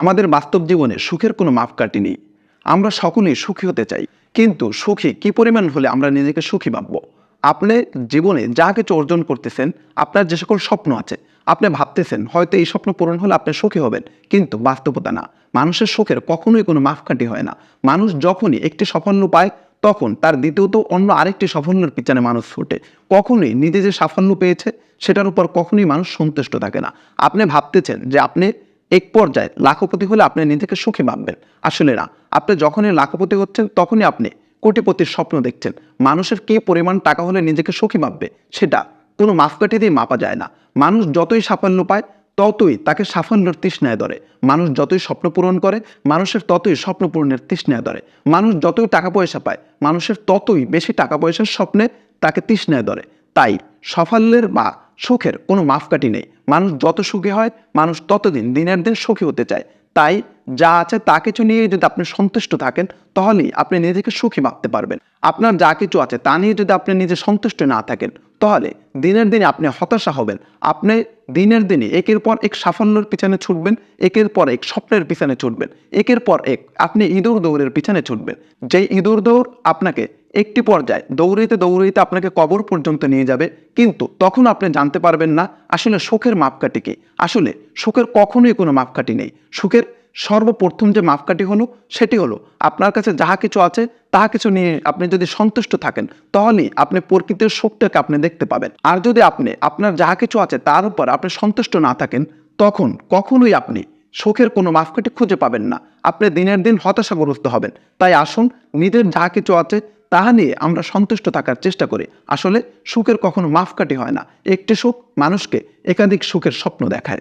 আমাদের বাস্তব জীবনে সুখের কোনো মাপকাঠি নেই। আমরা সকলেই সুখী হতে চাই। কিন্তু সুখী কি পরিমাণ হলে আমরা নিজেকে সুখী ভাববো? আপনি জীবনে যা কিছু অর্জন করতেছেন, আপনার যে সকল স্বপ্ন আছে, আপনি ভাবতেছেন, হয়তো এই স্বপ্ন পূরণ হলে আপনি সুখী হবেন। কিন্তু বাস্তবতা না। মানুষের সুখের কখনোই কোনো মাপকাঠি হয় না। মানুষ যখনই একটি সাফল্য পায়, তখন তার দ্বিতীয়ত অন্য আরেকটি সাফল্যের পিছনে মানুষ ছুটে কখনোই নিজে যে সাফল্য পেয়েছে, সেটার উপর কখনোই মানুষ সন্তুষ্ট থাকে না। আপনি ভাবতেছেন যে আপনি এক পর্যায়ে লাখপতি হলে আপনি নিজেকে সুখী ভাববেন। আসলে না, আপনি যখনই লাখপতি হচ্ছেন, তখনই আপনি কোটিপতির স্বপ্ন দেখছেন। মানুষের কে পরিমাণ টাকা হলে নিজেকে সুখী ভাববে, সেটা কোনো মাপকাঠি দিয়ে মাপা যায় না। মানুষ যতই সাফল্য পায়, ততই তাকে সাফল্যের তৃষ্ণায় ধরে। মানুষ যতই স্বপ্ন পূরণ করে, মানুষের ততই স্বপ্ন পূরণের তৃষ্ণায় ধরে। মানুষ যতই টাকা পয়সা পায়, মানুষের ততই বেশি টাকা পয়সার স্বপ্নে তাকে তৃষ্ণায় ধরে। তাই সাফল্যের বা সুখের কোনো মাপকাঠি নেই। মানুষ যত সুখী হয়, মানুষ ততদিন দিনের দিন সুখী হতে চায়। তাই যা আছে তা কিছু নিয়ে যদি আপনি সন্তুষ্ট থাকেন, তাহলেই আপনি নিজেকে সুখী ভাবতে পারবেন। আপনার যা কিছু আছে তা নিয়ে যদি আপনি নিজে সন্তুষ্ট না থাকেন, তাহলে দিনের দিনে আপনি হতাশা হবেন। আপনি দিনের দিনে একের পর এক সাফল্যের পিছনে ছুটবেন, একের পর এক স্বপ্নের পিছনে ছুটবেন, একের পর এক আপনি ইঁদুর দৌড়ের পিছনে ছুটবেন। যেই ইঁদুর দৌড় আপনাকে একটি পর্যায়ে দৌড়াইতে দৌড়াইতে আপনাকে কবর পর্যন্ত নিয়ে যাবে। কিন্তু তখন আপনি জানতে পারবেন না আসলে সুখের মাপকাঠি কি। আসলে শোকের কখনোই কোনো মাপকাঠি নেই। সুখের সর্বপ্রথম যে মাপকাঠি হলো সেটি হলো আপনার কাছে যাহা কিছু আছে তাহা কিছু নিয়ে আপনি যদি সন্তুষ্ট থাকেন তাহলেই আপনি প্রকৃতির সুখটাকে আপনি দেখতে পাবেন। আর যদি আপনি আপনার যাহা কিছু আছে তার উপর আপনি সন্তুষ্ট না থাকেন তখন কখনোই আপনি সুখের কোনো মাপকাঠি খুঁজে পাবেন না। আপনি দিনের দিন হতাশাগ্রস্ত হবেন। তাই আসুন, নিজের যা কিছু আছে তাহা নিয়ে আমরা সন্তুষ্ট থাকার চেষ্টা করি। আসলে সুখের কখনো মাপকাঠি হয় না। একটি সুখ মানুষকে একাধিক সুখের স্বপ্ন দেখায়।